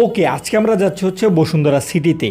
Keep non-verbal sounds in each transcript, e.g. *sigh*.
ওকে, আজকে আমরা যাচ্ছি হচ্ছে বসুন্ধরা সিটিতে।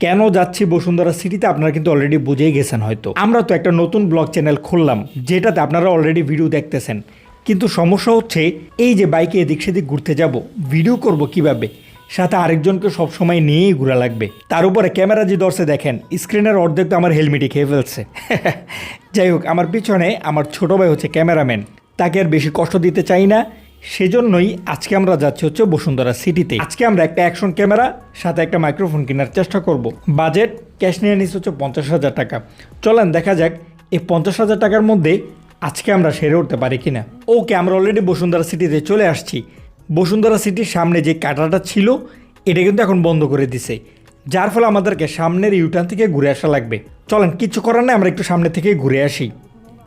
কেন যাচ্ছি বসুন্ধরা সিটিতে? আপনারা কিন্তু অলরেডি বুঝেই গেছেন হয়তো। আমরা তো একটা নতুন ব্লগ চ্যানেল খুললাম, যেটাতে আপনারা অলরেডি ভিডিও দেখতেছেন। কিন্তু সমস্যা হচ্ছে, এই যে বাইকে এদিক সেদিক ঘুরতে যাব ভিডিও করব কীভাবে? সাথে আরেকজনকে সবসময় নিয়েই ঘোরা লাগবে। তার উপরে ক্যামেরা যে দর্শে দেখেন স্ক্রিনের অর্ধেক তো আমার হেলমেটই খেয়ে ফেলছে। *laughs* যাই হোক, আমার পিছনে আমার ছোট ভাই হচ্ছে ক্যামেরাম্যান তাকে আর বেশি কষ্ট দিতে চাই না। সেজন্যই আজকে আমরা যাচ্ছি হচ্ছে বসুন্ধরা সিটিতে। আজকে আমরা একটা অ্যাকশন ক্যামেরা, সাথে একটা মাইক্রোফোন কেনার চেষ্টা করব। বাজেট, ক্যাশ নিয়ে নিচ্ছে হচ্ছে পঞ্চাশ হাজার টাকা। চলেন, দেখা যাক এই পঞ্চাশ হাজার টাকার মধ্যে আজকে আমরা সেরে উঠতে পারি কিনা। ওকে, আমরা অলরেডি বসুন্ধরা সিটিতে চলে আসছি। বসুন্ধরা সিটির সামনে যে কাটাটা ছিল, এটা কিন্তু এখন বন্ধ করে দিছে। যার ফলে আমাদেরকে সামনের ইউটার্ন থেকে ঘুরে আসা লাগবে। চলেন, কিছু করার নাই, আমরা একটু সামনে থেকে ঘুরে আসি।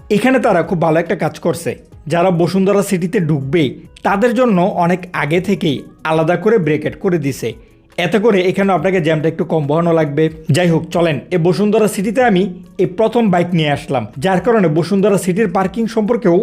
এখানে তারা খুব ভালো একটা কাজ করছে। যারা বসুন্ধরা সিটিতে ঢুকবে, তাদের জন্য অনেক আগে থেকেই আলাদা করে ব্রেকেট করে দিছে। এতে করে এখানে আপনাকে জ্যামটা একটু কম বহানো লাগবে। যাই হোক, চলেন এই বসুন্ধরা সিটিতে আমি এই প্রথম বাইক নিয়ে আসলাম, যার কারণে বসুন্ধরা সিটির পার্কিং সম্পর্কেও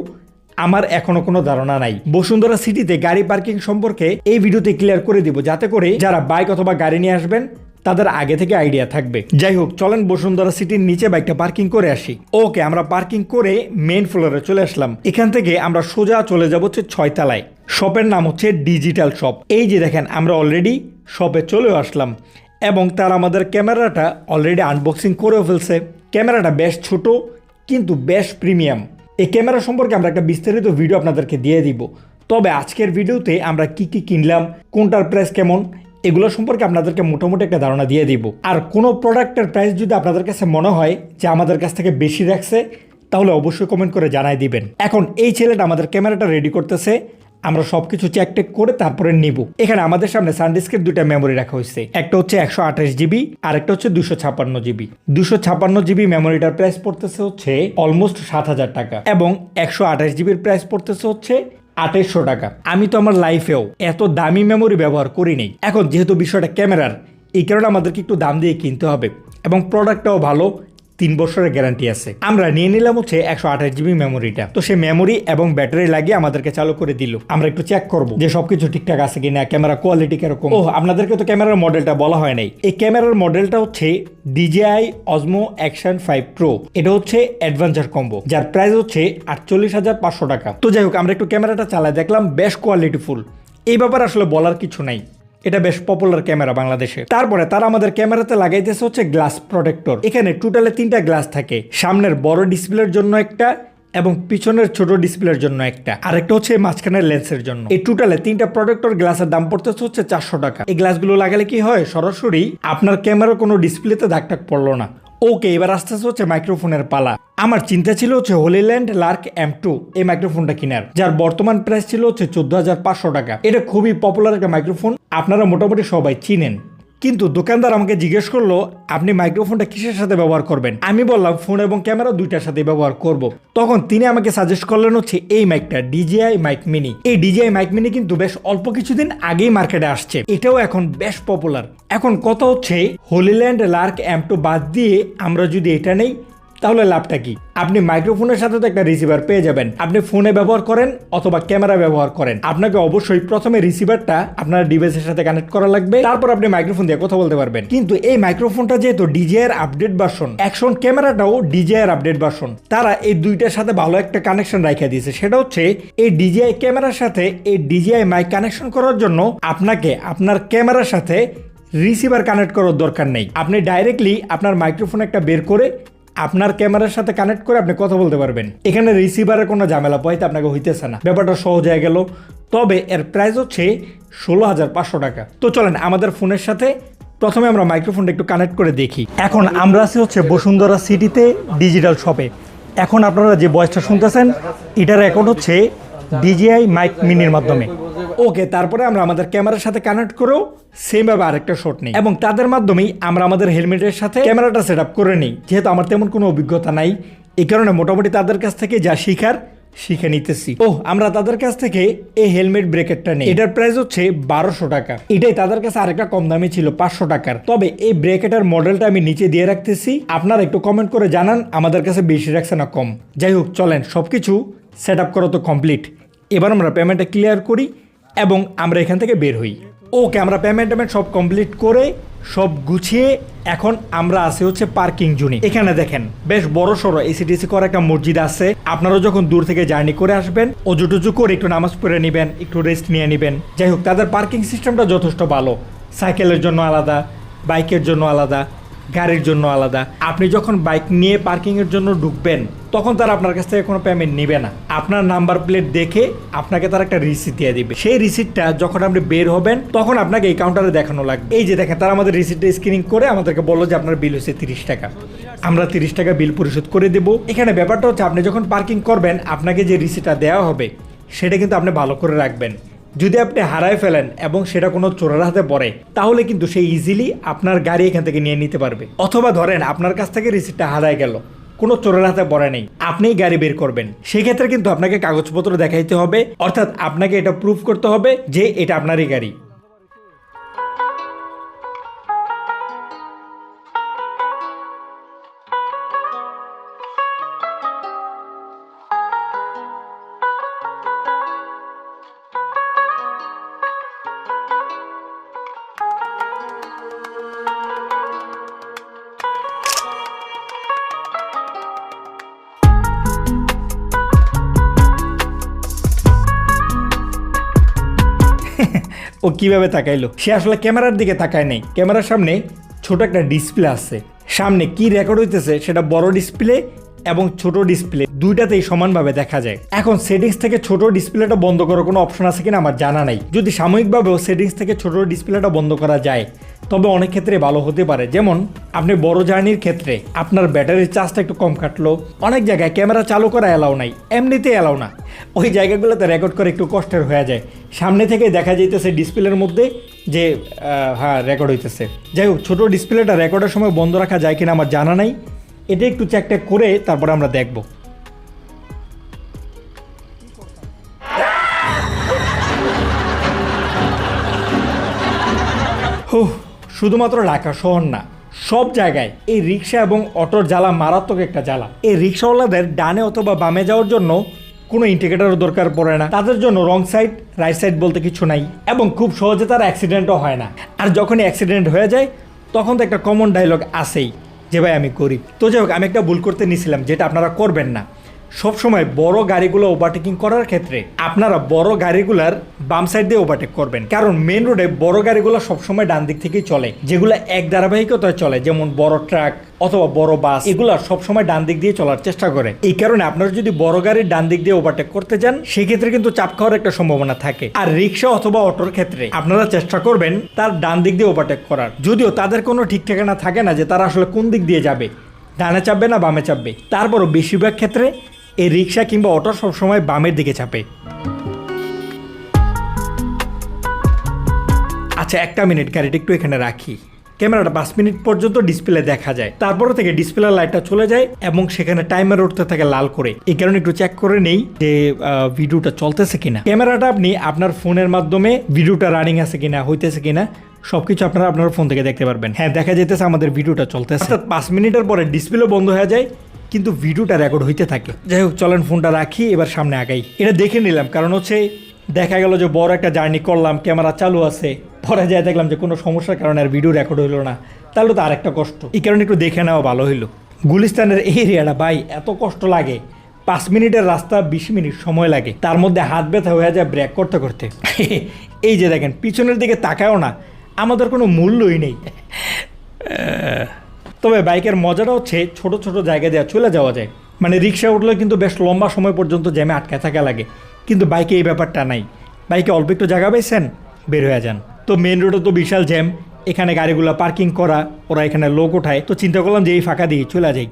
আমার এখনও কোনো ধারণা নাই। বসুন্ধরা সিটিতে গাড়ি পার্কিং সম্পর্কে এই ভিডিওতে ক্লিয়ার করে দিব, যাতে করে যারা বাইক অথবা গাড়ি নিয়ে আসবেন তাদের আগে থেকে আইডিয়া থাকবে। যাই হোক, চলেন বসুন্ধরা সিটির নিচে বাইকটা পার্কিং করে আসি। ওকে, আমরা পার্কিং করে মেন ফ্লোরে চলে আসলাম। এখান থেকে আমরা সোজা চলে যাব হচ্ছে ছয়তলায়। শপের নাম হচ্ছে ডিজিটাল শপ। এই যে দেখেন, আমরা অলরেডি শপে চলেও আসলাম। এবং তার আমাদের ক্যামেরাটা অলরেডি আনবক্সিং করেও ফেলছে। ক্যামেরাটা বেশ ছোট, কিন্তু বেশ প্রিমিয়াম এই ক্যামেরা সম্পর্কে আমরা একটা বিস্তারিত ভিডিও আপনাদেরকে দিয়ে দিব। তবে আজকের ভিডিওতে আমরা কি কি কিনলাম, কোনটার প্রাইস কেমন এগুলো সম্পর্কে আপনাদেরকে মোটামুটি একটা ধারণা দিয়ে দিব। আর কোনো প্রোডাক্টের প্রাইস যদি আপনাদের কাছে মনে হয় যে আমাদের কাছ থেকে বেশি রাখছে তাহলে অবশ্যই কমেন্ট করে জানাই দিবেন। এখন এই ছেলেটা আমাদের ক্যামেরাটা রেডি করতেছে, আমরা সব কিছু চেক টেক করে তারপরে নিব। এখানে আমাদের সামনে সানডিস্কের দুইটা মেমোরি রাখা হয়েছে। একটা হচ্ছে একশো আঠাশ জিবি আর একটা হচ্ছে দুশো ছাপান্ন জিবি দুশো ছাপান্ন জিবি মেমোরিটার প্রাইস পড়তেছে হচ্ছে অলমোস্ট সাত হাজার টাকা এবং একশো আঠাশ জিবির প্রাইস পড়তেছে হচ্ছে আঠাইশশো টাকা। আমি তো আমার লাইফেও এত দামি মেমোরি ব্যবহার করি নেই এখন যেহেতু বিষয়টা ক্যামেরার, এই কারণে আমাদেরকে একটু দাম দিয়ে কিনতে হবে। এবং প্রোডাক্টটাও ভালো তিন বছরের গ্যারান্টি আছে। আমরা নিয়ে নিলাম হচ্ছে একশো আঠাশ জিবি মেমোরিটা তো সেই মেমোরি এবং ব্যাটারি লাগিয়ে আমাদেরকে চালু করে দিল। আমরা একটু চেক করব যে সবকিছু ঠিকঠাক আছে কিনা ক্যামেরা কোয়ালিটি কীরকম। ও আপনাদেরকে তো ক্যামেরার মডেলটা বলা হয় নাই। এই ক্যামেরার মডেলটা হচ্ছে DJI Osmo action five pro এটা হচ্ছে অ্যাডভেঞ্চার কম্বো যার প্রাইস হচ্ছে আটচল্লিশ হাজার পাঁচশো টাকা। তো যাই হোক, আমরা একটু ক্যামেরাটা চালাই দেখলাম, বেশ কোয়ালিটিফুল এই ব্যাপারে আসলে বলার কিছু নাই। এটা বেশ পপুলার ক্যামেরা বাংলাদেশে। তারপরে তারা আমাদের ক্যামেরাতে লাগাইতেছে হচ্ছে গ্লাস প্রোটেক্টর এখানে টোটালে তিনটা গ্লাস থাকে। সামনের বড় ডিসপ্লের জন্য একটা এবং পিছনের ছোট ডিসপ্লের জন্য একটা। আরেকটা হচ্ছে মাঝখানের লেন্সের জন্য। এই টোটালে তিনটা প্রোডাক্টর গ্লাসের দাম পড়তেছে হচ্ছে চারশো টাকা। এই গ্লাসগুলো লাগালে কি হয়? সরাসরি আপনার ক্যামেরা কোনো ডিসপ্লেতে টাগ পড়ল না। ওকে এবার আস্তে আস্তে হচ্ছে মাইক্রোফোনের পালা। আমার চিন্তা ছিল হচ্ছে হোলিল্যান্ড লার্ক এম টু এই মাইক্রোফোনটা কেনার। যার বর্তমান প্রাইস ছিল হচ্ছে চোদ্দ হাজার পাঁচশো টাকা। এটা খুবই পপুলার একটা মাইক্রোফোন আপনারা মোটামুটি সবাই চিনেন। কিন্তু দোকানদার আমাকে জিজ্ঞেস করল, আপনি মাইক্রোফোনটা কিসের সাথে ব্যবহার করবেন? আমি বললাম, ফোন এবং ক্যামেরা দুইটার সাথে ব্যবহার করব। তখন তিনি আমাকে সাজেস্ট করলেন হচ্ছে, এই মাইকটা, ডিজিআই মাইক মিনি। এই ডিজিআই মাইক মিনি কিন্তু বেশ অল্প কিছুদিন আগেই মার্কেটে আসছে। এটাও এখন বেশ পপুলার এখন কথা হচ্ছে, হোলিল্যান্ড, লার্ক, অ্যাম্পটো বাদ দিয়ে আমরা যদি এটা নেই তাহলে লাভটা কি? আপনি মাইক্রোফোনের সাথে তো একটা রিসিভার পেয়ে যাবেন। আপনি ফোনে ব্যবহার করেন অথবা ক্যামেরা ব্যবহার করেন। আপনাকে অবশ্যই প্রথমে রিসিভারটা আপনার ডিভাইসের সাথে কানেক্ট করা লাগবে, তারপর আপনি মাইক্রোফোন দিয়ে কথা বলতে পারবেন। কিন্তু এই মাইক্রোফোনটা যেহেতু ডিজিআর আপডেট ভার্সন অ্যাকশন ক্যামেরাটাও ডিজিআর আপডেট ভার্সন তারা এই দুইটার সাথে ভালো একটা কানেকশন রাখা দিয়েছে। সেটা হচ্ছে, এই ডিজিআই ক্যামেরার সাথে এই ডিজিআই মাইক কানেকশন করার জন্য আপনাকে আপনার ক্যামেরার সাথে রিসিভার কানেক্ট করার দরকার নেই। আপনি ডাইরেক্টলি আপনার মাইক্রোফোন একটা বের করে আপনার ক্যামেরার সাথে কানেক্ট করে আপনি কথা বলতে পারবেন। এখানে রিসিভারের কোনো ঝামেলা পয়তে আপনাকে হইতেছে না। ব্যাপারটা সহজ হয়ে গেল। তবে এর প্রাইস হচ্ছে ষোলো হাজার পাঁচশো টাকা। তো চলেন আমাদের ফোনের সাথে প্রথমে আমরা মাইক্রোফোনটা একটু কানেক্ট করে দেখি। এখন আমরা আছি হচ্ছে বসুন্ধরা সিটিতে ডিজিটাল শপে এখন আপনারা যে বয়সটা শুনতেছেন এটার অ্যাকাউন্ট হচ্ছে ডিজিআই মাইক মিনির মাধ্যমে। ওকে তারপরে আমরা আমাদের ক্যামেরার সাথে কানেক্ট করেও সেম ভাবে আরেকটা শট নেই। এবং তাদের মাধ্যমেই আমরা আমাদের হেলমেটের সাথে ক্যামেরাটা সেট আপ করে নিই। যেহেতু আমার তেমন কোনো অভিজ্ঞতা নাই, এই কারণে মোটামুটি তাদের কাছ থেকে যা শিখার, শিখে নিতেছি। ও আমরা তাদের কাছ থেকে এই হেলমেট ব্রেকেটটা নেই। এটার প্রাইস হচ্ছে বারোশো টাকা। এটাই তাদের কাছে আরেকটা কম দামি ছিল, পাঁচশো টাকার। তবে এই ব্রেকেটার মডেলটা আমি নিচে দিয়ে রাখতেছি। আপনারা একটু কমেন্ট করে জানান, আমাদের কাছে বেশি রাখছে না কম। যাই হোক, চলেন, সবকিছু সেট আপ করা তো কমপ্লিট এবার আমরা পেমেন্টটা ক্লিয়ার করি এবং আমরা এখান থেকে বের হই। ওকে, আমরা পেমেন্ট টেমেন্ট সব কমপ্লিট করে সব গুছিয়ে এখন আমরা আছি হচ্ছে পার্কিং জোনে। এখানে দেখেন, বেশ বড় সড়ো এসিডিসি করে একটা মসজিদ আছে। আপনারা যখন দূর থেকে জার্নি করে আসবেন, অজু টুজু করে একটু নামাজ পড়ে নেবেন, একটু রেস্ট নিয়ে নেবেন। যাই হোক, তাদের পার্কিং সিস্টেমটা যথেষ্ট ভালো। সাইকেলের জন্য আলাদা বাইকের জন্য আলাদা। গাড়ির জন্য আলাদা। আপনি যখন বাইক নিয়ে পার্কিং এর জন্য ঢুকবেন, তখন তারা আপনার কাছ থেকে কোনো পেমেন্ট নেবে না। আপনার নাম্বার প্লেট দেখে আপনাকে তারা একটা রিসিট দিয়ে দিবে। সেই রিসিটটা যখন আপনি বের হবেন, তখন আপনাকে এই কাউন্টারে দেখানো লাগবে। এই যে দেখেন, তারা আমাদের রিসিটটা স্ক্রিনিং করে আমাদেরকে বলল যে আপনার বিল হচ্ছে তিরিশ টাকা। আমরা তিরিশ টাকা বিল পরিশোধ করে দেবো। এখানে ব্যাপারটা হচ্ছে, আপনি যখন পার্কিং করবেন, আপনাকে যে রিসিটটা দেওয়া হবে, সেটা কিন্তু আপনি ভালো করে রাখবেন। যদি আপনি হারায় ফেলেন এবং সেটা কোনো চোরের হাতে পড়ে, তাহলে কিন্তু সে ইজিলি আপনার গাড়ি এখান থেকে নিয়ে নিতে পারবে। অথবা ধরেন আপনার কাছ থেকে রিসিপ্টটা হারায় গেল, কোনো চোরের হাতে পড়ে নেই, আপনিই গাড়ি বের করবেন। সেক্ষেত্রে কিন্তু আপনাকে কাগজপত্র দেখাইতে হবে, অর্থাৎ আপনাকে এটা প্রুফ করতে হবে যে এটা আপনারই গাড়ি। ও কীভাবে তাকাইলো? সে আসলে ক্যামেরার দিকে তাকায় নেই। ক্যামেরার সামনে ছোট একটা ডিসপ্লে আছে। সামনে কি রেকর্ড হইতেছে সেটা বড় ডিসপ্লে এবং ছোট ডিসপ্লে দুইটাতেই সমানভাবে দেখা যায়। এখন সেটিংস থেকে ছোট ডিসপ্লেটা বন্ধ করার কোনো অপশন আছে কিনা আমার জানা নাই। যদি সাময়িকভাবেও সেটিংস থেকে ছোট ডিসপ্লেটা বন্ধ করা যায়, তবে অনেক ক্ষেত্রে ভালো হতে পারে। যেমন, আপনি বড় জার্নির ক্ষেত্রে আপনার ব্যাটারির চার্জটা একটু কম কাটলো। অনেক জায়গায় ক্যামেরা চালু করা এলাও নাই এমনিতে এলাও না। ওই জায়গাগুলোতে রেকর্ড করে একটু কষ্টের হয়ে যায়। সামনে থেকে দেখা যাইতেছে ডিসপ্লের মধ্যে যে হ্যাঁ রেকর্ড হইতেছে। যাই হোক, ছোটো ডিসপ্লেটা রেকর্ডের সময় বন্ধ রাখা যায় কিনা আমার জানা নাই। এটা একটু চেক টেক করে তারপরে আমরা দেখব। হুহ শুধুমাত্র ঢাকা শহর না, সব জায়গায় এই রিক্সা এবং অটোর জ্বালা মারাত্মক একটা জ্বালা। এই রিক্সাওয়ালাদের ডানে অথবা বামে যাওয়ার জন্য কোনো ইন্ডিকেটারও দরকার পড়ে না। তাদের জন্য রং সাইড রাইট সাইড বলতে কিছু নাই এবং খুব সহজে তার অ্যাক্সিডেন্টও হয় না। আর যখনই অ্যাক্সিডেন্ট হয়ে যায়, তখন তো একটা কমন ডায়লগ আসেই যে ভাই আমি গরিব। তো যাই হোক, আমি একটা ভুল করতে নিয়েছিলাম যেটা আপনারা করবেন না। সবসময় বড় গাড়িগুলো ওভারটেকিং করার ক্ষেত্রে আপনারা বড় গাড়িগুলার বাম সাইড দিয়ে ওভারটেক করবেন। কারণ মেন রোডে বড় গাড়িগুলো সবসময় ডান দিক থেকেই চলে। যেগুলো এক ধারাবাহিকতায় চলে, যেমন বড় ট্রাক অথবা বড় বাস এগুলা সবসময় ডান দিক দিয়ে চলার চেষ্টা করে। এই কারণে আপনারা যদি বড় গাড়ির ডান দিক দিয়ে ওভারটেক করতে যান, সেক্ষেত্রে কিন্তু চাপ খাওয়ার একটা সম্ভাবনা থাকে। আর রিক্সা অথবা অটোর ক্ষেত্রে আপনারা চেষ্টা করবেন তার ডান দিক দিয়ে ওভারটেক করার। যদিও তাদের কোনো ঠিক ঠিকানা থাকে না যে তারা আসলে কোন দিক দিয়ে যাবে। ডানে চাপবে না বামে চাপবে। তারপরও বেশিরভাগ ক্ষেত্রে এই রিক্সা কিংবা অটো সবসময় বামের দিকে চাপে। আচ্ছা একটা মিনিট, গাড়িটা একটু এখানে রাখি। ক্যামেরাটা পাঁচ মিনিট পর্যন্ত ডিসপ্লে দেখা যায়। তারপরে থেকে ডিসপ্লে লাইটটা চলে যায় এবং সেখানে টাইমার উঠতে থাকে লাল করে। এই কারণে একটু চেক করে নেই যে ভিডিওটা চলতেছে কিনা। ক্যামেরাটা আপনি আপনার ফোনের মাধ্যমে ভিডিওটা রানিং আছে কিনা, হইতেছে কিনা, সবকিছু আপনারা আপনার ফোন থেকে দেখতে পারবেন। হ্যাঁ দেখা যেতেছে আমাদের ভিডিওটা চলতেছে। পাঁচ মিনিটের পরে ডিসপ্লে বন্ধ হয়ে যায়। কিন্তু ভিডিওটা রেকর্ড হইতে থাকে। যাই হোক, চলেন ফোনটা রাখি, এবার সামনে আগাই। এটা দেখে নিলাম, কারণ হচ্ছে দেখা গেল যে বড় একটা জার্নি করলাম ক্যামেরা চালু আছে। পরে যায় দেখলাম যে কোনো সমস্যার কারণে আর ভিডিও রেকর্ড হইল না। তাহলে তো আরেকটা কষ্ট। এই কারণে একটু দেখে নেওয়া ভালো হইল। গুলিস্তানের এরিয়াটা, ভাই, এত কষ্ট লাগে। পাঁচ মিনিটের রাস্তা, বিশ মিনিট সময় লাগে। তার মধ্যে হাত ব্যথা হয়ে যায় ব্রেক করতে করতে। *laughs* এই যে দেখেন, পিছনের দিকে তাকায়ও না। আমাদের কোনো মূল্যই নেই। তবে বাইকের মজাটা হচ্ছে ছোট ছোট জায়গা দেওয়া চলে যাওয়া যায় মানে রিক্সা উঠলে কিন্তু বেশ লম্বা সময় পর্যন্ত জ্যামে আটকে থাকা লাগে কিন্তু বাইকে এই ব্যাপারটা নাই বাইকে অল্প একটু জায়গা পেয়েছেন বের হয়ে যান তো মেন রোডে তো বিশাল জ্যাম এখানে গাড়িগুলো পার্কিং করা ওরা এখানে লোক ওঠায় তো চিন্তা করলাম যে এই ফাঁকা দিয়ে চলে যাই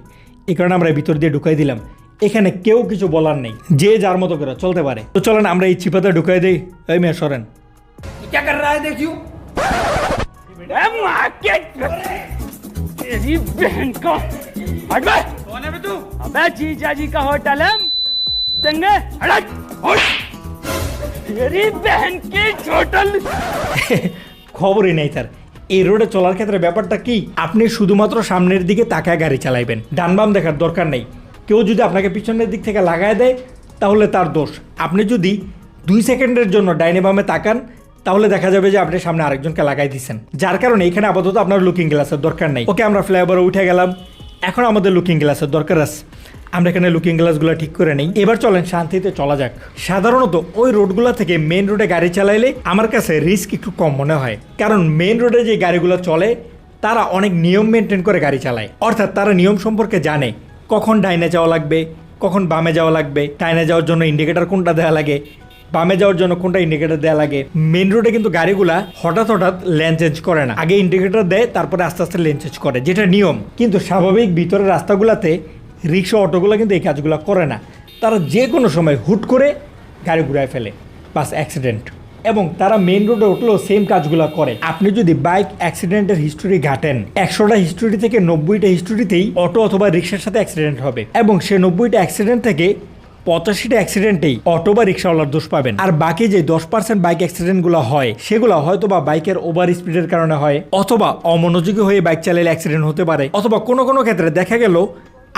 এই কারণে আমরা ভিতর দিয়ে ঢুকাই দিলাম এখানে কেউ কিছু বলার নেই যে যার মতো করে চলতে পারে তো চলেন আমরা এই চিপাতে ঢুকাই দিই এই মেয়ে সরেন क्या कर रहा है देखियो तेरी बहन का हट बे कौन है बे तू अबे जीजा जी का होटल है देंगे हट हट तेरी बहन की होटल খবরই নেই তার এই রোডে চলার ক্ষেত্রে ব্যাপারটা কি আপনি শুধুমাত্র সামনের দিকে তাকায় গাড়ি চালাইবেন ডান বাম দেখার দরকার নেই কেউ যদি আপনাকে পিছনের দিক থেকে লাগায় দেয় তাহলে তার দোষ আপনি যদি দুই সেকেন্ডের জন্য ডাইনে বামে তাকান তাহলে দেখা যাবে যে আপনি সামনে আরেকজনকে লাগাই দিচ্ছেন যার কারণে এখানে আপাতত আপনার লুকিং গ্লাসের দরকার নেই। ওকে আমরা ফ্লাইওভারে উঠে গেলাম। এখন আমাদের লুকিং গ্লাসের দরকার আছে। আমরা এখানে লুকিং গ্লাসগুলো ঠিক করে নেই। এবার চলেন শান্তিতে চলা যাক। সাধারণত ওই রোডগুলো থেকে মেন রোডে গাড়ি চালাইলে আমার কাছে রিস্ক একটু কম মনে হয়। কারণ মেন রোডে যে গাড়িগুলো চলে, তারা অনেক নিয়ম মেনটেন করে গাড়ি চালায়। অর্থাৎ তারা নিয়ম সম্পর্কে জানে। কখন ডাইনে যাওয়া লাগবে, কখন বামে যাওয়া লাগবে, ডাইনে যাওয়ার জন্য ইন্ডিকেটর কোনটা দেওয়া লাগে বামে যাওয়ার জন্য কোনটা ইন্ডিকেটর দেওয়া লাগে? মেন রোডে কিন্তু গাড়িগুলা হঠাৎ হঠাৎ লেন চেঞ্জ করে না। আগে ইন্ডিকেটর দেয়, তারপরে আস্তে আস্তে লেন চেঞ্জ করে, যেটা নিয়ম। কিন্তু স্বাভাবিক ভিতরের রাস্তাগুলোতে রিক্সা, অটোগুলো কিন্তু এই কাজগুলো করে না। তারা যে কোনো সময় হুট করে গাড়ি ঘুরায় ফেলে বাস অ্যাক্সিডেন্ট এবং তারা মেন রোডে উঠলেও সেম কাজগুলো করে। আপনি যদি বাইক অ্যাক্সিডেন্টের হিস্টোরি ঘাটেন, একশোটা হিস্টোরি থেকে নব্বইটা হিস্টোরিতেই অটো অথবা রিক্সার সাথে অ্যাক্সিডেন্ট হবে। এবং সে নব্বইটা অ্যাক্সিডেন্ট থেকে পঁচাশিটা অ্যাক্সিডেন্টেই অটো বা রিক্সাওয়ালার দোষ পাবেন। আর বাকি যে দশ পার্সেন্ট বাইক অ্যাক্সিডেন্টগুলো হয়, সেগুলো হয়তো বা বাইকের ওভার স্পিডের কারণে হয়, অথবা অমনোযোগী হয়ে বাইক চালালে অ্যাক্সিডেন্ট হতে পারে, অথবা কোনো কোনো ক্ষেত্রে দেখা গেল,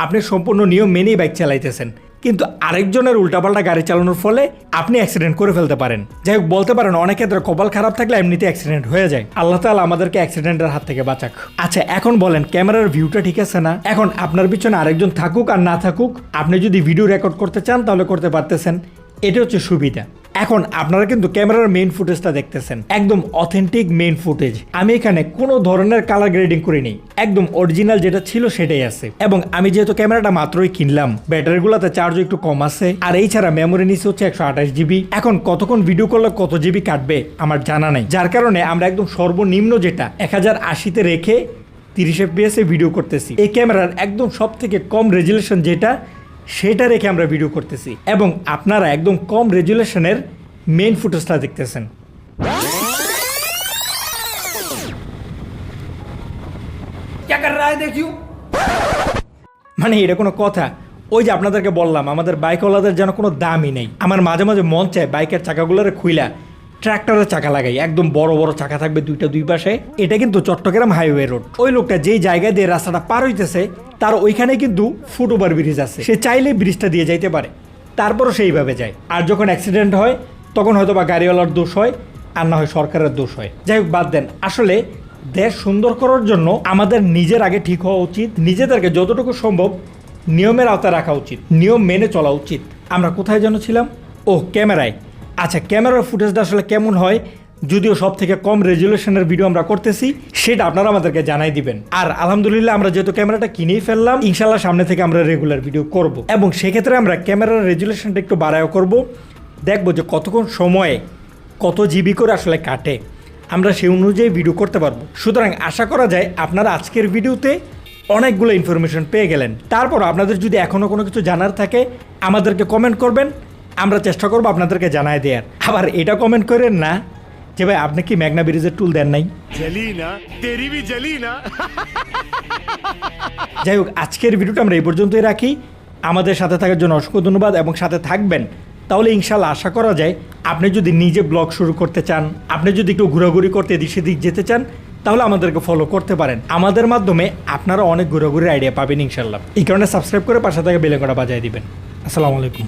আপনি সম্পূর্ণ নিয়ম মেনেই বাইক চালাইতেছেন। কিন্তু আরেকজনের উল্টাপাল্টা গাড়ি চালানোর ফলে আপনি অ্যাক্সিডেন্ট করে ফেলতে পারেন। যাই হোক, বলতে পারেন, অনেক ক্ষেত্রে কপাল খারাপ থাকলে এমনিতে অ্যাক্সিডেন্ট হয়ে যায়। আল্লাহ তালা আমাদেরকে অ্যাক্সিডেন্টের হাত থেকে বাঁচাক। আচ্ছা এখন বলেন, ক্যামেরার ভিউটা ঠিক আছে না? এখন আপনার পিছনে আরেকজন থাকুক আর না থাকুক, আপনি যদি ভিডিও রেকর্ড করতে চান, তাহলে করতে পারতেছেন। এটা হচ্ছে সুবিধা। এখন আপনারা কিন্তু ক্যামেরার মেইন ফুটেজটা দেখতেছেন। একদম অথেন্টিক মেইন ফুটেজ আমি এখানে কোনো ধরনের কালার গ্রেডিং করিনি। একদম অরিজিনাল যেটা ছিল সেটাই আছে। এবং আমি যেহেতু ক্যামেরাটা মাত্রই কিনলাম, ব্যাটারিগুলোতে চার্জও একটু কম আছে। আর এই ছাড়া মেমোরি নিচে হচ্ছে একশো আঠাশ জিবি এখন কতক্ষণ ভিডিও করলে কত জিবি কাটবে, আমার জানা নাই। যার কারণে আমরা একদম সর্বনিম্ন যেটা এক হাজার আশিতে রেখে তিরিশ এফপিএস ভিডিও করতেছি। এই ক্যামেরার একদম সব থেকে কম রেজুলেশন যেটা সেটা রেখে আমরা ভিডিও করতেছি। এবং আপনারা একদম কম রেজুলেশনের মেন ফুটেজটা দেখতেছেন। মানে এটা কোনো কথা। ওই যে আপনাদেরকে বললাম আমাদের বাইকওয়ালাদের যেন কোনো দামই নেই। আমার মাঝে মাঝে মন চায় বাইকের চাকাগুলোরে খুইলা ট্র্যাক্টরের চাকা লাগাই, একদম বড় বড় চাকা থাকবে দুইটা দুই পাশে। এটা কিন্তু চট্টগ্রাম হাইওয়ে রোড। ওই লোকটা যেই জায়গা দিয়ে রাস্তাটা পার হইতেছে, তার ওইখানে কিন্তু ফুট ওভার ব্রিজ আছে। সে চাইলে ব্রিজটা দিয়ে যাইতে পারে, তারপরও সেইভাবে যায়। আর যখন অ্যাক্সিডেন্ট হয়, তখন হয়তো বা গাড়িওয়ালার দোষ হয়, আর না হয় সরকারের দোষ হয়। যাই হোক, বাদ দেন। আসলে দেশ সুন্দর করার জন্য আমাদের নিজের আগে ঠিক হওয়া উচিত, নিজেদেরকে যতটুকু সম্ভব নিয়মের আওতায় রাখা উচিত, নিয়ম মেনে চলা উচিত। আমরা কোথায় যেন ছিলাম? ও ক্যামেরায়। আচ্ছা ক্যামেরার ফুটেজটা আসলে কেমন হয়? যদিও সব থেকে কম রেজুলেশনের ভিডিও আমরা করতেছি, সেটা আপনারা আমাদেরকে জানাই দিবেন। আর আলহামদুলিল্লাহ, আমরা যেহেতু ক্যামেরাটা কিনেই ফেললাম ইনশাল্লাহ সামনে থেকে আমরা রেগুলার ভিডিও করব। এবং সেক্ষেত্রে আমরা ক্যামেরার রেজুলেশনটা একটু বাড়াও করব। দেখব যে কতক্ষণ সময়ে কত জিবি করে আসলে কাটে। আমরা সেই অনুযায়ী ভিডিও করতে পারব। সুতরাং আশা করা যায় আপনারা আজকের ভিডিওতে অনেকগুলো ইনফরমেশন পেয়ে গেলেন। তারপর আপনাদের যদি এখনও কোনো কিছু জানার থাকে, আমাদেরকে কমেন্ট করবেন। আমরা চেষ্টা করব আপনাদেরকে জানায় দেয়ার। আবার এটা কমেন্ট করেন না যে ভাই আপনি কি ম্যাগনা ব্রিজের টুল দেন নাই? যাই হোক আজকের ভিডিওটা আমরা এই পর্যন্তই রাখি। আমাদের সাথে থাকার জন্য অসংখ্য ধন্যবাদ এবং সাথে থাকবেন। তাহলে ইনশাল্লাহ আশা করা যায় আপনি যদি নিজে ব্লগ শুরু করতে চান আপনি যদি একটু ঘোরাঘুরি করতে এদিক সেদিক যেতে চান তাহলে আমাদেরকে ফলো করতে পারেন। আমাদের মাধ্যমে আপনারা অনেক ঘোরাঘুরির আইডিয়া পাবেন ইনশাল্লাহ এই কারণে সাবস্ক্রাইব করে পাশে থাকে বেলে করা বাজায় দিবেন। আসসালামু আলাইকুম।